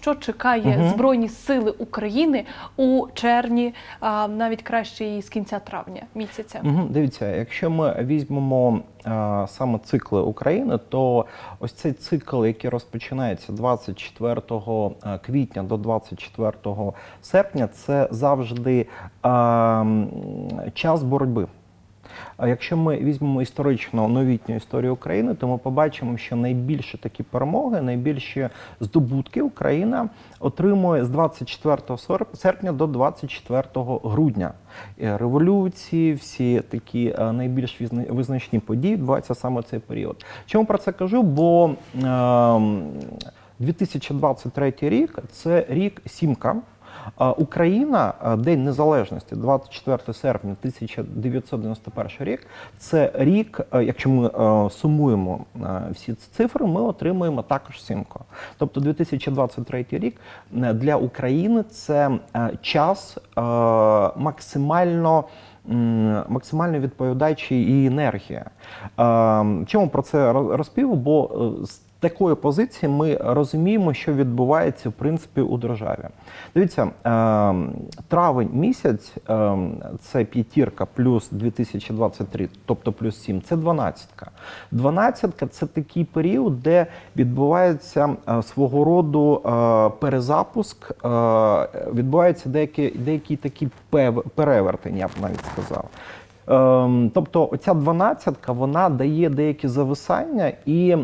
Що чекає Мгм. Збройні Сили України у червні, а навіть краще і з кінця травня місяця? Мгм. Дивіться, якщо ми візьмемо е, саме цикли України, то ось цей цикл, який розпочинається 24 квітня до 24 серпня, це завжди м, час боротьби. А якщо ми візьмемо історично новітню історію України, то ми побачимо, що найбільші такі перемоги, найбільші здобутки Україна отримує з 24 серпня до 24 грудня. Е, Революції, всі такі е, найбільш визначні події відбуваються саме цей період. Чому про це кажу? Бо ем, 2023 рік це рік сімка. Україна, е, День Незалежності, 24 серпня 1991 рік. Це рік, е, якщо ми е, сумуємо всі ці цифри, ми отримуємо також сімку. Тобто 2023 рік для України це час максимально. Максимально відповідаючий і енергія. Чому про це роз- розповів? Бо з такої позиції ми розуміємо, що відбувається в принципі у державі. Дивіться, е, травень місяць е, це п'ятірка плюс 2023, тобто плюс 7, це дванадцятка. Дванадцятка це такий період, де відбувається е, свого роду е, перезапуск, е, відбувається деякі, деякі такі перевертення, я б навіть сказав. Ем, Тобто оця дванадцятка вона дає деякі зависання і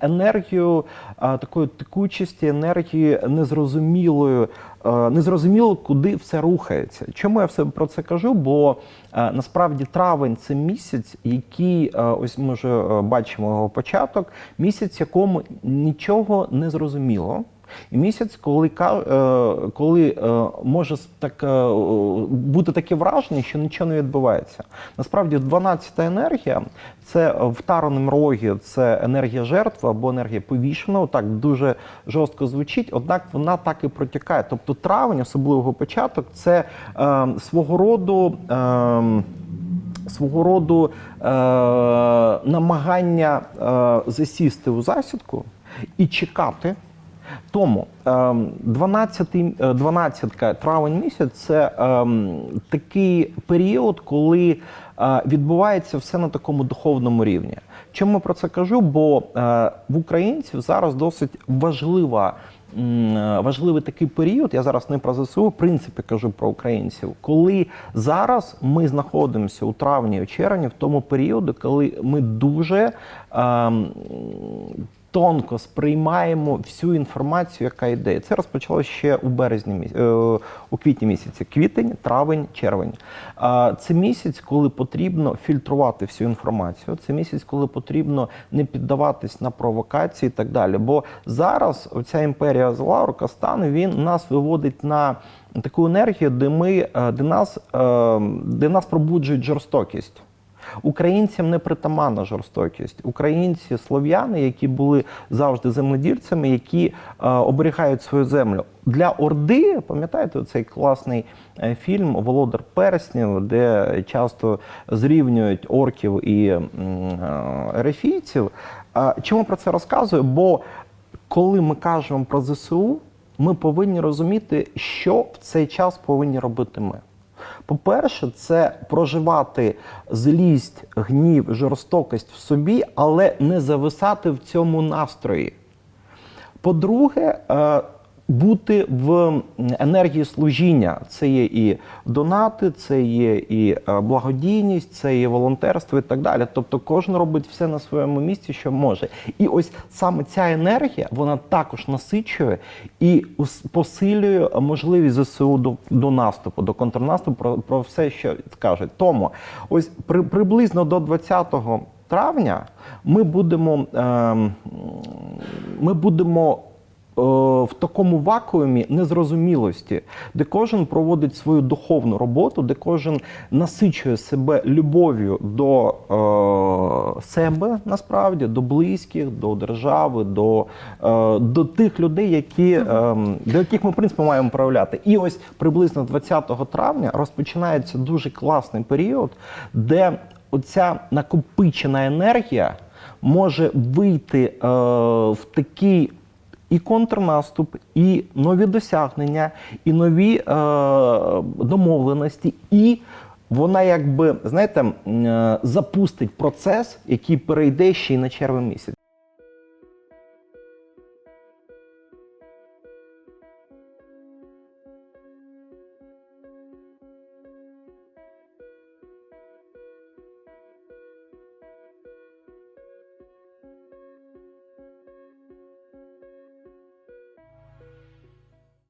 енергію такої текучості, енергії незрозумілої, е, незрозуміло, куди все рухається. Чому я все про це кажу? Бо е, насправді травень це місяць, який е, ось ми вже е, бачимо його початок, місяць, якому нічого не зрозуміло. І місяць, коли е, коли е, може так е, бути таке враження, що нічого не відбувається. Насправді, 12-та енергія це в тараному рогі, це енергія жертви або енергія повішеного. Так дуже жорстко звучить, однак вона так і протікає. Тобто травень, особливо початок, це свого роду. Свого роду е, намагання е, засісти у засідку і чекати. Тому е, 12, 12 травень місяць це е, такий період, коли е, відбувається все на такому духовному рівні. Чому про це кажу? Бо е, в українців зараз досить важлива. е, Важливий такий період, я зараз не про ЗСУ, в принципі кажу про українців, коли зараз ми знаходимося у травні, у червні, в тому періоді, коли ми дуже ем, тонко сприймаємо всю інформацію, яка йде. Це розпочалося ще у березні е, у квітні місяці. Квітень, травень, червень. Це місяць, коли потрібно фільтрувати всю інформацію. Це місяць, коли потрібно не піддаватись на провокації і так далі. Бо зараз оця імперія зла, Рокостан, він нас виводить на таку енергію, де ми е, де нас, е, де нас пробуджують жорстокість. Українцям не притаманна жорстокість. Українці, слов'яни, які були завжди земледільцями, які е, оберігають свою землю. Для Орди, пам'ятаєте, цей класний е, фільм Володар Перснів, де часто зрівнюють орків і е, ерефійців. Чому про це розказую? Бо коли ми кажемо про ЗСУ, ми повинні розуміти, що в цей час повинні робити ми. По-перше, це проживати злість, гнів, жорстокість в собі, але не зависати в цьому настрої. По-друге, е, бути в енергії служіння. Це є і донати, це є і е, благодійність, це є волонтерство і так далі. Тобто кожен робить все на своєму місці, що може. І ось саме ця енергія вона також насичує і посилює можливість ЗСУ до, до наступу, до контрнаступу, про, про все, що скажуть. Тому ось при, приблизно до 20 травня ми будемо, ем, ми будемо е, в такому вакуумі незрозумілості, де кожен проводить свою духовну роботу, де кожен насичує себе любов'ю до е, себе насправді, до близьких, до держави, до, е, до тих людей, які, е, до яких ми в принципі маємо проявляти. І ось приблизно 20 травня розпочинається дуже класний період, де оця накопичена енергія може вийти е, в такий і контрнаступ, і нові досягнення, і нові е, домовленості, і вона якби знаєте е, запустить процес, який перейде ще й на червень місяць.